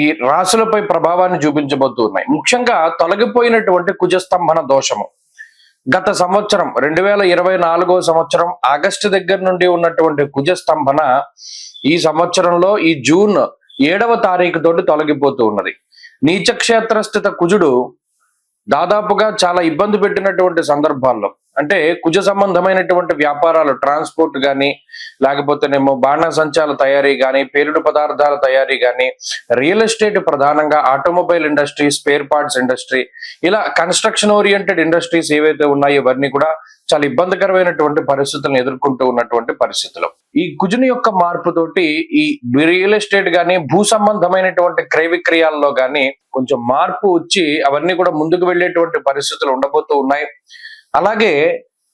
ఈ రాశులపై ప్రభావాన్ని చూపించబోతూ ఉన్నాయి. ముఖ్యంగా తొలగిపోయినటువంటి కుజస్తంభన దోషము. గత సంవత్సరం రెండు వేల ఇరవై నాలుగో సంవత్సరం ఆగస్టు దగ్గర నుండి ఉన్నటువంటి కుజస్తంభన ఈ సంవత్సరంలో ఈ జూన్ ఏడవ తారీఖు తోటి తొలగిపోతూ ఉన్నది. నీచక్షేత్రస్థిత కుజుడు దాదాపుగా చాలా ఇబ్బంది పెట్టినటువంటి సందర్భాల్లో అంటే కుజ సంబంధమైనటువంటి వ్యాపారాలు ట్రాన్స్పోర్ట్ కానీ లేకపోతేనేమో బాణసంచాల తయారీ కానీ పేరుడు పదార్థాల తయారీ కానీ రియల్ ఎస్టేట్ ప్రధానంగా automobile industry spare parts industry ఇలా కన్స్ట్రక్షన్ ఓరియంటెడ్ ఇండస్ట్రీస్ ఏవైతే ఉన్నాయో ఇవన్నీ కూడా చాలా ఇబ్బందికరమైనటువంటి పరిస్థితులను ఎదుర్కొంటూ ఉన్నటువంటి పరిస్థితులు. ఈ కుజుని యొక్క మార్పుతోటి ఈ రియల్ ఎస్టేట్ గానీ భూ సంబంధమైనటువంటి క్రయ విక్రయాల్లో గానీ కొంచెం మార్పు వచ్చి అవన్నీ కూడా ముందుకు వెళ్ళేటువంటి పరిస్థితులు ఉండబోతూ ఉన్నాయి. అలాగే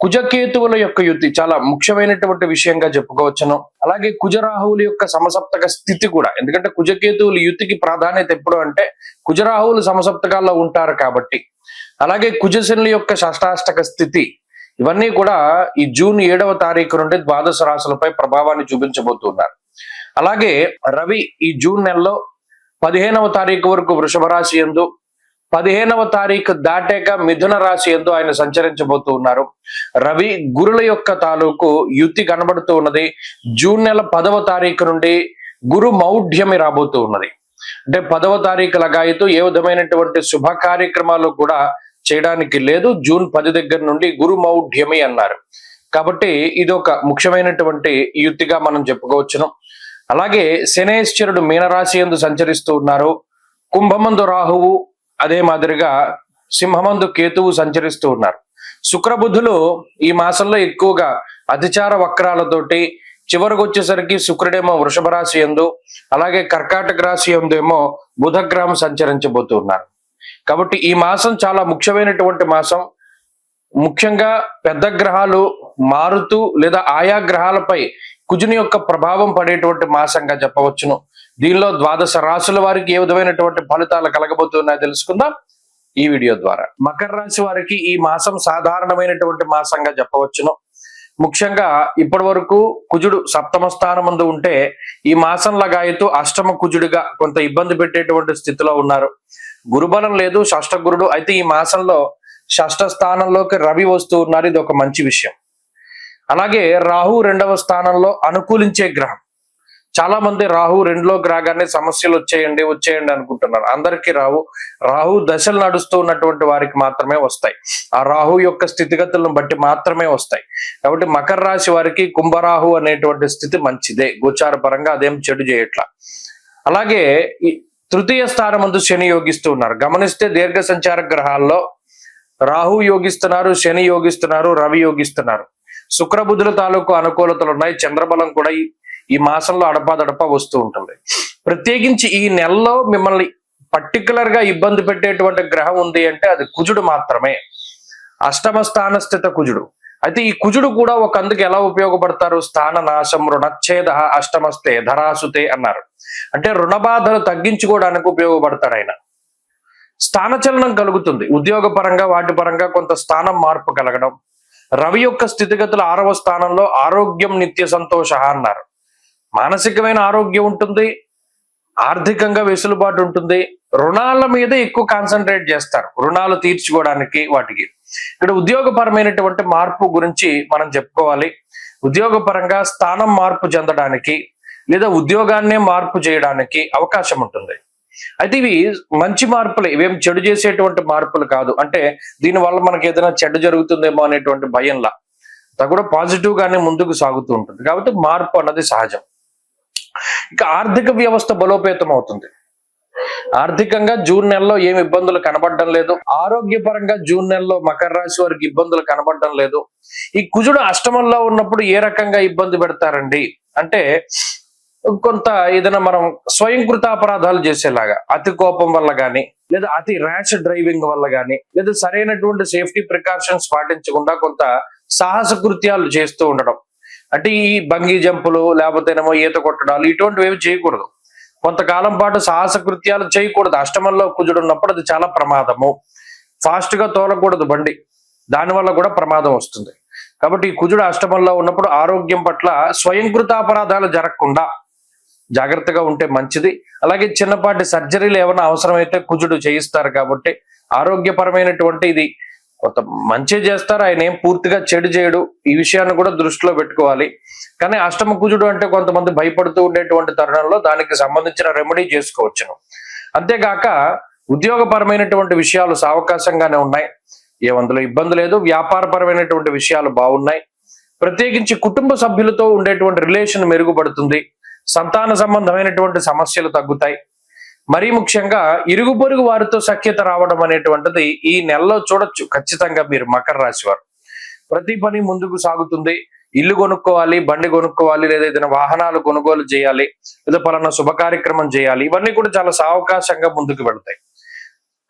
కుజకేతువుల యొక్క యుతి చాలా ముఖ్యమైనటువంటి విషయంగా చెప్పుకోవచ్చును. అలాగే కుజరాహువుల యొక్క సమసప్తక స్థితి కూడా. ఎందుకంటే కుజకేతువుల యుతికి ప్రాధాన్యత ఎప్పుడు అంటే కుజరాహువులు సమసప్తకాల్లో ఉంటారు కాబట్టి. అలాగే కుజశనుల యొక్క షష్టాష్టక స్థితి. ఇవన్నీ కూడా ఈ జూన్ ఏడవ తారీఖు నుండి ద్వాదశ రాశులపై ప్రభావాన్ని చూపించబోతున్నారు. అలాగే రవి ఈ జూన్ నెలలో పదిహేనవ తారీఖు వరకు వృషభ రాశి ఎందు పదిహేనవ తారీఖు దాటాక మిథున రాశి ఎందు ఆయన సంచరించబోతూ ఉన్నారు. రవి గురుల యొక్క తాలూకు యుతి కనబడుతూ ఉన్నది. జూన్ నెల పదవ తారీఖు నుండి గురు మౌఢ్యమి రాబోతూ ఉన్నది. అంటే పదవ తారీఖు లగాయితూ ఏ విధమైనటువంటి శుభ కార్యక్రమాలు కూడా చేయడానికి లేదు. జూన్ పది దగ్గర నుండి గురు మౌఢ్యమి అన్నారు. కాబట్టి ఇది ఒక ముఖ్యమైనటువంటి యుక్తిగా మనం చెప్పుకోవచ్చును. అలాగే శనేశ్వరుడు మీనరాశి ఎందు సంచరిస్తూ ఉన్నారు. కుంభమందు రాహువు అదే మాదిరిగా సింహమందు కేతువు సంచరిస్తూ ఉన్నారు. శుక్రబుధులు ఈ మాసంలో ఎక్కువగా అతిచార వక్రాలతోటి చివరికి వచ్చేసరికి శుక్రుడేమో వృషభ రాశి ఎందు అలాగే కర్కాటక రాశి ఎందు ఏమో బుధగ్రహం సంచరించబోతూ ఉన్నారు. కాబట్టి ఈ మాసం చాలా ముఖ్యమైనటువంటి మాసం. ముఖ్యంగా పెద్ద గ్రహాలు మారుతూ లేదా ఆయా గ్రహాలపై కుజుని యొక్క ప్రభావం పడేటువంటి మాసంగా చెప్పవచ్చును. దీనిలో ద్వాదశ రాశుల వారికి ఏ విధమైనటువంటి ఫలితాలు కలగబోతున్నాయో తెలుసుకుందాం ఈ వీడియో ద్వారా. మకర రాశి వారికి ఈ మాసం సాధారణమైనటువంటి మాసంగా చెప్పవచ్చును. ముఖ్యంగా ఇప్పటి వరకు కుజుడు సప్తమ స్థానం ముందు ఉంటే ఈ మాసం లగాయతూ అష్టమ కుజుడిగా కొంత ఇబ్బంది పెట్టేటువంటి స్థితిలో ఉన్నారు. గురుబలం లేదు షష్ట గురుడు అయితే ఈ మాసంలో షష్ట స్థానంలోకి రవి వస్తూ ఉన్నారు. ఇది ఒక మంచి విషయం. అలాగే రాహు రెండవ స్థానంలో అనుకూలించే గ్రహం. చాలా మంది రాహు రెండులోకి రాగానే సమస్యలు వచ్చేయండి వచ్చేయండి అనుకుంటున్నారు. అందరికీ రాహు రాహు దశలు నడుస్తూ ఉన్నటువంటి వారికి మాత్రమే వస్తాయి. ఆ రాహు యొక్క స్థితిగతులను బట్టి మాత్రమే వస్తాయి. కాబట్టి మకర రాశి వారికి కుంభరాహు అనేటువంటి స్థితి మంచిదే. గోచార పరంగా అదేం చెడు చేయట్లా. అలాగే ఈ తృతీయ స్థానం ముందు శని యోగిస్తూ ఉన్నారు. గమనిస్తే దీర్ఘ సంచార గ్రహాల్లో రాహు యోగిస్తున్నారు శని యోగిస్తున్నారు రవి యోగిస్తున్నారు. శుక్రబుధుల తాలూకు అనుకూలతలు ఉన్నాయి. చంద్రబలం కూడా ఈ- మాసంలో అడపాదడపా వస్తూ ఉంటుంది. ప్రత్యేకించి ఈ నెలలో మిమ్మల్ని పర్టికులర్గా ఇబ్బంది పెట్టేటువంటి గ్రహం ఉంది అంటే అది కుజుడు మాత్రమే. అష్టమ స్థానస్థిత కుజుడు. అయితే ఈ కుజుడు కూడా ఒక అందుకు ఎలా ఉపయోగపడతారు? స్థాన నాశం రుణచ్ఛేద అష్టమస్తే ధరాసుతే అన్నారు. అంటే రుణ బాధలు తగ్గించుకోవడానికి ఉపయోగపడతాడు ఆయన. స్థానచలనం కలుగుతుంది. ఉద్యోగ పరంగా వాటి పరంగా కొంత స్థానం మార్పు కలగడం. రవి యొక్క స్థితిగతులు ఆరవ స్థానంలో ఆరోగ్యం నిత్య సంతోష అన్నారు. మానసికమైన ఆరోగ్యం ఉంటుంది ఆర్థికంగా వెసులుబాటు ఉంటుంది రుణాల మీద ఎక్కువ కాన్సన్ట్రేట్ చేస్తారు. రుణాలు తీర్చుకోవడానికి వాటికి. ఇక్కడ ఉద్యోగపరమైనటువంటి మార్పు గురించి మనం చెప్పుకోవాలి. ఉద్యోగపరంగా స్థానం మార్పు చెందడానికి లేదా ఉద్యోగాన్నే మార్పు చేయడానికి అవకాశం ఉంటుంది. అయితే ఇవి మంచి మార్పులు ఇవేం చెడు చేసేటువంటి మార్పులు కాదు. అంటే దీని వల్ల మనకి ఏదైనా చెడు జరుగుతుందేమో అనేటువంటి భయంలా. అది కూడా పాజిటివ్ గానే ముందుకు సాగుతూ ఉంటుంది. కాబట్టి మార్పు అన్నది సహజం. ఇక ఆర్థిక వ్యవస్థ బలోపేతం అవుతుంది ఆర్థికంగా జూన్ నెలలో ఏమి ఇబ్బందులు కనబడడం లేదు. ఆరోగ్యపరంగా జూన్ నెలలో మకర రాశి వారికి ఇబ్బందులు కనబడడం లేదు. ఈ కుజుడు అష్టమంలో ఉన్నప్పుడు ఏ రకంగా ఇబ్బంది పెడతారండి? అంటే కొంత ఏదైనా మనం స్వయంకృత అపరాధాలు చేసేలాగా అతి కోపం వల్ల కానీ లేదా అతి ర్యాష్ డ్రైవింగ్ వల్ల కానీ లేదా సరైనటువంటి సేఫ్టీ ప్రికాషన్స్ పాటించకుండా కొంత సాహస కృత్యాలు చేస్తూ ఉండడం. అంటే ఈ బంగీ జంపులు లేకపోతేనేమో ఈత కొట్టడాలు ఇటువంటివి ఏమి చేయకూడదు. కొంతకాలం పాటు సాహస కృత్యాలు చేయకూడదు. అష్టమంలో కుజుడు ఉన్నప్పుడు అది చాలా ప్రమాదము. ఫాస్ట్గా తోలకూడదు బండి. దానివల్ల కూడా ప్రమాదం వస్తుంది. కాబట్టి ఈ కుజుడు అష్టమంలో ఉన్నప్పుడు ఆరోగ్యం పట్ల స్వయంకృత అపరాధాలు జరగకుండా జాగ్రత్తగా ఉంటే మంచిది. అలాగే చిన్నపాటి సర్జరీలు ఏమైనా అవసరమైతే కుజుడు చేయిస్తారు కాబట్టి ఆరోగ్యపరమైనటువంటి ఇది కొంత మంచి చేస్తారు? ఆయన ఏం పూర్తిగా చెడు చేయడు. ఈ విషయాన్ని కూడా దృష్టిలో పెట్టుకోవాలి. కానీ అష్టమ కుజుడు అంటే కొంతమంది భయపడుతూ ఉండేటువంటి తరుణంలో దానికి సంబంధించిన రెమెడీ చేసుకోవచ్చును. అంతేగాక ఉద్యోగపరమైనటువంటి విషయాలు సావకాశంగానే ఉన్నాయి. ఏ అందులో ఇబ్బంది లేదు. వ్యాపారపరమైనటువంటి విషయాలు బాగున్నాయి. ప్రత్యేకించి కుటుంబ సభ్యులతో ఉండేటువంటి రిలేషన్ మెరుగుపడుతుంది. సంతాన సంబంధమైనటువంటి సమస్యలు తగ్గుతాయి. మరీ ముఖ్యంగా ఇరుగు పొరుగు వారితో సఖ్యత రావడం అనేటువంటిది ఈ నెలలో చూడొచ్చు. ఖచ్చితంగా మీరు మకర రాశి వారు. ప్రతి పని ముందుకు సాగుతుంది. ఇల్లు కొనుక్కోవాలి బండి కొనుక్కోవాలి లేదా ఏదైనా వాహనాలు కొనుగోలు చేయాలి లేదా పలానా శుభ కార్యక్రమం చేయాలి ఇవన్నీ కూడా చాలా సావకాశంగా ముందుకు వెళ్తాయి.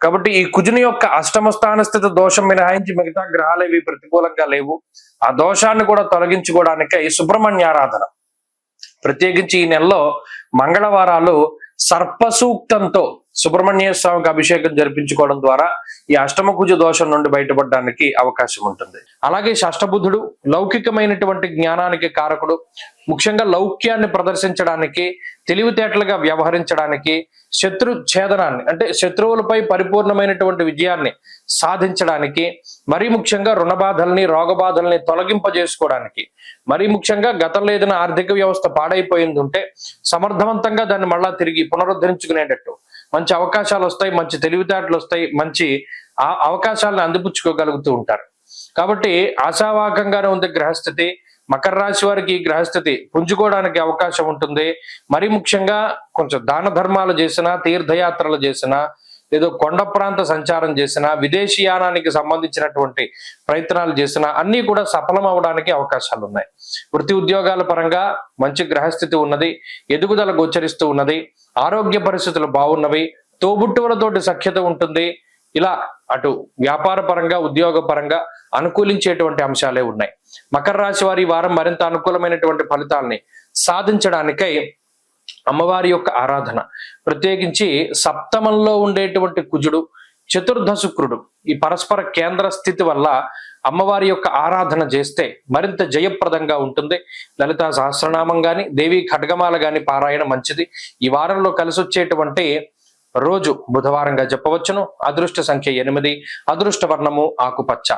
కాబట్టి ఈ కుజుని యొక్క అష్టమ స్థాన స్థితి దోషం మినహాయించి మిగతా గ్రహాలు ఇవి ప్రతికూలంగా లేవు. ఆ దోషాన్ని కూడా తొలగించుకోవడానికై సుబ్రహ్మణ్య ఆరాధన. ప్రత్యేకించి ఈ నెలలో మంగళవారాలు సర్పసూక్తంతో సుబ్రహ్మణ్య స్వామికి అభిషేకం జరిపించుకోవడం ద్వారా ఈ అష్టమ కుజ దోషం నుండి బయటపడడానికి అవకాశం ఉంటుంది. అలాగే షష్టబుద్ధుడు లౌకికమైనటువంటి జ్ఞానానికి కారకుడు. ముఖ్యంగా లౌక్యాన్ని ప్రదర్శించడానికి తెలివితేటలుగా వ్యవహరించడానికి శత్రు ఛేదనాన్ని అంటే శత్రువులపై పరిపూర్ణమైనటువంటి విజయాన్ని సాధించడానికి మరీ ముఖ్యంగా రుణ బాధల్ని తొలగింపజేసుకోవడానికి మరీ ముఖ్యంగా గతంలో ఏదైనా ఆర్థిక వ్యవస్థ పాడైపోయింది ఉంటే సమర్థవంతంగా దాన్ని మళ్ళా తిరిగి పునరుద్ధరించుకునేటట్టు మంచి అవకాశాలు వస్తాయి మంచి తెలివితేటలు వస్తాయి మంచి ఆ అవకాశాలను అందిపుచ్చుకోగలుగుతూ ఉంటారు. కాబట్టి ఆశావాహకంగానే ఉంది గ్రహస్థితి. మకర రాశి వారికి ఈ గ్రహస్థితి పుంజుకోవడానికి అవకాశం ఉంటుంది. మరి ముఖ్యంగా కొంచెం దాన ధర్మాలు చేసినా తీర్థయాత్రలు చేసినా ఏదో కొండ ప్రాంత సంచారం చేసినా విదేశీయానానికి సంబంధించినటువంటి ప్రయత్నాలు చేసినా అన్ని కూడా సఫలం అవడానికి అవకాశాలు ఉన్నాయి. వృత్తి ఉద్యోగాల పరంగా మంచి గ్రహస్థితి ఉన్నది ఎదుగుదల గోచరిస్తూ ఉన్నది ఆరోగ్య పరిస్థితులు బాగున్నవి తోబుట్టువులతోటి సఖ్యత ఉంటుంది. ఇలా అటు వ్యాపార పరంగా ఉద్యోగ పరంగా అనుకూలించేటువంటి అంశాలే ఉన్నాయి. మకర రాశి వారి వారం మరింత అనుకూలమైనటువంటి ఫలితాల్ని సాధించడానికై అమ్మవారి యొక్క ఆరాధన. ప్రత్యేకించి సప్తమంలో ఉండేటువంటి కుజుడు చతుర్థ శుక్రుడు ఈ పరస్పర కేంద్ర స్థితి వల్ల అమ్మవారి యొక్క ఆరాధన చేస్తే మరింత జయప్రదంగా ఉంటుంది. లలితా సహస్రనామం గాని దేవి ఖడ్గమాల గాని పారాయణ మంచిది. ఈ వారంలో కలిసి వచ్చేటువంటి రోజు బుధవారంగా చెప్పవచ్చును. అదృష్ట సంఖ్య ఎనిమిది అదృష్ట వర్ణము ఆకుపచ్చ.